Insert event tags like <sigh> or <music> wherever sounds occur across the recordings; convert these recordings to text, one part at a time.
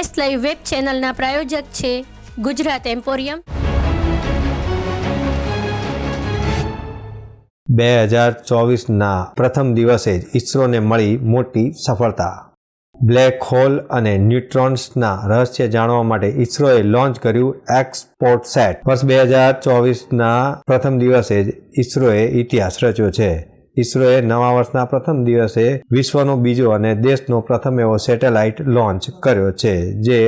S live web ચેનલના પ્રાયોજક છે Gujarat emporium. બે હજાર ચોવીસના પ્રથમ દિવસે જ ઇસરોને મળી મોટી સફળતા. બ્લેક હોલ અને ન્યુટ્રોન્સના રહસ્ય જાણવા માટે ઇસરોએ લોન્ચ કર્યું એક્સપોર્ટ સેટ. વર્ષ બે હજાર ચોવીસના પ્રથમ દિવસે જ ઇસરોએ ઇતિહાસ રચ્યો છે. ઇસરોએ નવા વર્ષના પ્રથમ દિવસે વિશ્વનો બીજો અને દેશનો પ્રથમ એવો સેટેલાઇટ લોન્ચ કર્યો છે, જે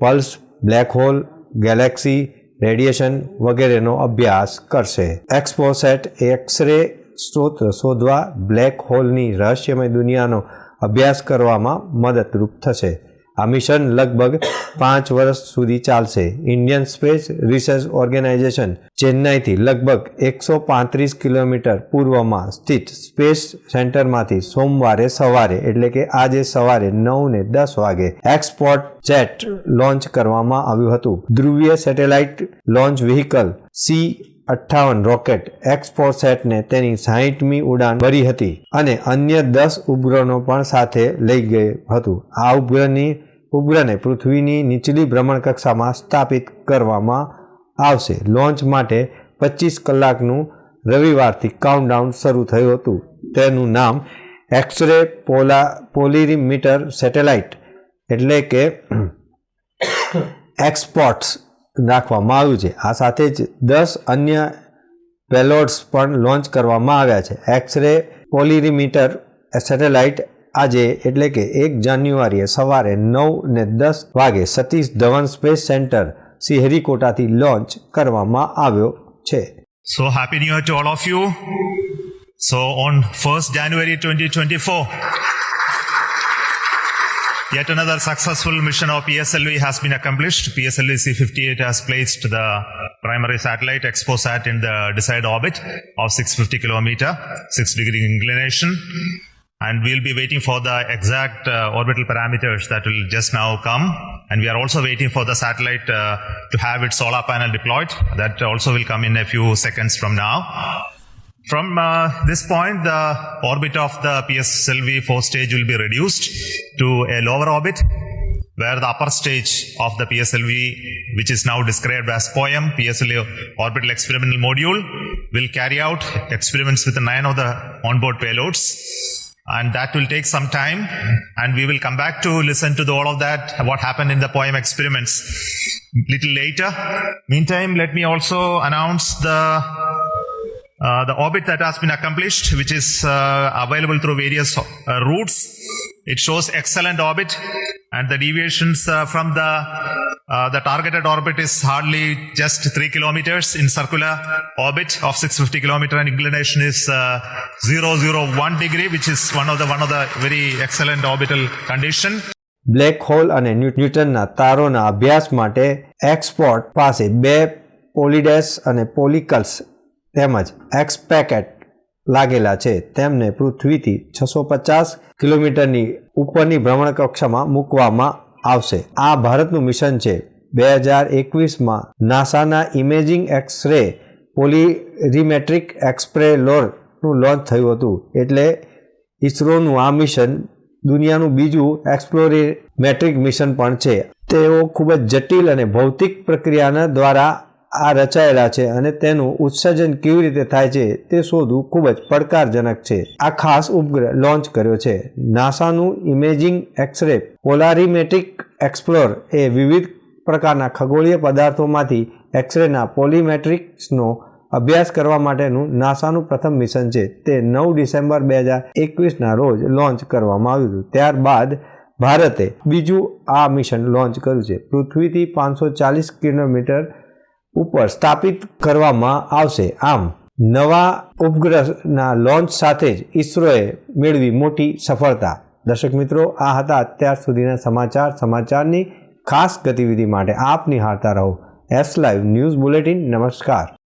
pulse, black hole, galaxy, radiation વગેરેનો અભ્યાસ કરશે. એક્સપોસેટ એક્સરે સ્ત્રોત શોધવા બ્લેક હોલની રહસ્યમય દુનિયાનો અભ્યાસ કરવામાં મદદરૂપ થશે. આ મિશન લગભગ પાંચ વર્ષ સુધી ચાલશે. ઇન્ડિયન સ્પેસ રિસર્ચ ઓર્ગેનાઇઝેશન ચેન્નાઈથી લગભગ એકસો પાંત્રીસ કિલોમીટર પૂર્વમાં સ્થિત સ્પેસ સેન્ટરમાંથી સોમવારે સવારે, એટલે કે આજે સવારે નવ ને દસ વાગે, એક્સપોર્ટ જેટ લોન્ચ કરવામાં આવ્યું હતું. ધ્રુવીય સેટેલાઇટ લોન્ચ વ્હીકલ સી અઠ્ઠાવન રોકેટ એક્સપોસેટને તેની સાહીઠમી ઉડાન ભરી હતી અને અન્ય દસ ઉપગ્રહનો પણ સાથે લઈ ગયું હતું. આ ઉપગ્રહની ઉપગ્રહને પૃથ્વીની નીચલી ભ્રમણ કક્ષામાં સ્થાપિત કરવામાં આવશે. લોન્ચ માટે પચીસ કલાકનું રવિવારથી કાઉન્ટડાઉન શરૂ થયું હતું. તેનું નામ એક્સરે પોલા, પોલિરીમીટર સેટેલાઇટ એટલે કે <coughs> એક્સપોર્ટ્સ રાખવામાં આવ્યું છે. આ સાથે જ દસ અન્ય પેલોડ્સ પણ લોન્ચ કરવામાં આવ્યા છે. એક્સરે પોલિરીમીટર સેટેલાઇટ આજે એટલે કે એક જાન્યુઆરીએ સવારે નવ ને દસ વાગે સતીશ ધવન સ્પેસ સેન્ટર શ્રીહરિકોટાથી લોન્ચ કરવામાં આવ્યો છે So happy new year to all of you. So on 1st January 2024, yet another successful mission of PSLV has been accomplished. PSLV C58 has placed the primary satellite ExpoSat in the desired orbit of 650 kilometer, 6 degree inclination. And we'll be waiting for the exact uh, orbital parameters that will just now come. And we are also waiting for the satellite uh, to have its solar panel deployed. That also will come in a few seconds from now. From uh, this point, the orbit of the PSLV 4 stage will be reduced to a lower orbit, where the upper stage of the PSLV, which is now described as POEM, PSLV Orbital Experimental Module, will carry out experiments with nine of the onboard payloads. And that will take some time, and we will come back to listen to the, all of that, what happened in the POEM experiments little later. Meantime, let me also announce the uh, the orbit that has been accomplished, which is uh, available through various uh, routes. It shows excellent orbit, and the deviations uh, from the uh, the targeted orbit is hardly just three kilometers in circular orbit of 650 kilometer, and inclination is uh, 001 degree, which is one of the one of the very excellent orbital condition. Black hole અને new- ન્યૂટનના તારોના અભ્યાસ માટે export પાસે બે પોલિડેસ અને પોલિકલ્સ તેમજ એક્સપેકેટ લાગેલા છે. તેમને પૃથ્વીથી છસો પચાસ કિલોમીટરની ઉપરની ભ્રમણ કક્ષામાં મૂકવામાં આવશે. આ ભારતનું મિશન છે. બે હજાર એકવીસમાં નાસાના ઇમેજિંગ એક્સરે પોલિરીમેટ્રિક એક્સપ્રેલોરનું લોન્ચ થયું હતું. એટલે ઇસરોનું આ મિશન દુનિયાનું બીજું એક્સપ્લોરીમેટ્રિક મિશન પણ છે. તેઓ ખૂબ જ જટિલ અને ભૌતિક પ્રક્રિયાના દ્વારા આ રચાયેલા છે અને તેનું ઉત્સર્જન કેવી રીતે થાય છે તે શોધવું ખૂબ જ પડકારજનક છે. આ ખાસ ઉપગ્રહ લોન્ચ કર્યો છે. નાસાનું ઇમેજિંગ એક્સરે પોલારીમેટ્રિક એક્સપ્લોર એ વિવિધ પ્રકારના ખગોળીય પદાર્થોમાંથી એક્સરેના પોલીમેટ્રિક્સનો અભ્યાસ કરવા માટેનું નાસાનું પ્રથમ મિશન છે. તે નવ ડિસેમ્બર બે હજાર એકવીસના રોજ લોન્ચ કરવામાં આવ્યું હતું. ત્યારબાદ ભારતે બીજું આ મિશન લોન્ચ કર્યું છે. પૃથ્વીથી પાંચસો ચાલીસ કિલોમીટર ઉપર સ્થાપિત કરવામાં આવશે. આમ, નવા ઉપગ્રહના લોન્ચ સાથે જ ઇસરોએ મેળવી મોટી સફળતા. દર્શક મિત્રો, આ હતા અત્યાર સુધીના સમાચાર. સમાચારની ખાસ ગતિવિધિ માટે આપ નિહાળતા રહો. એસ લાઈવ ન્યૂઝ બુલેટિન નમસ્કાર.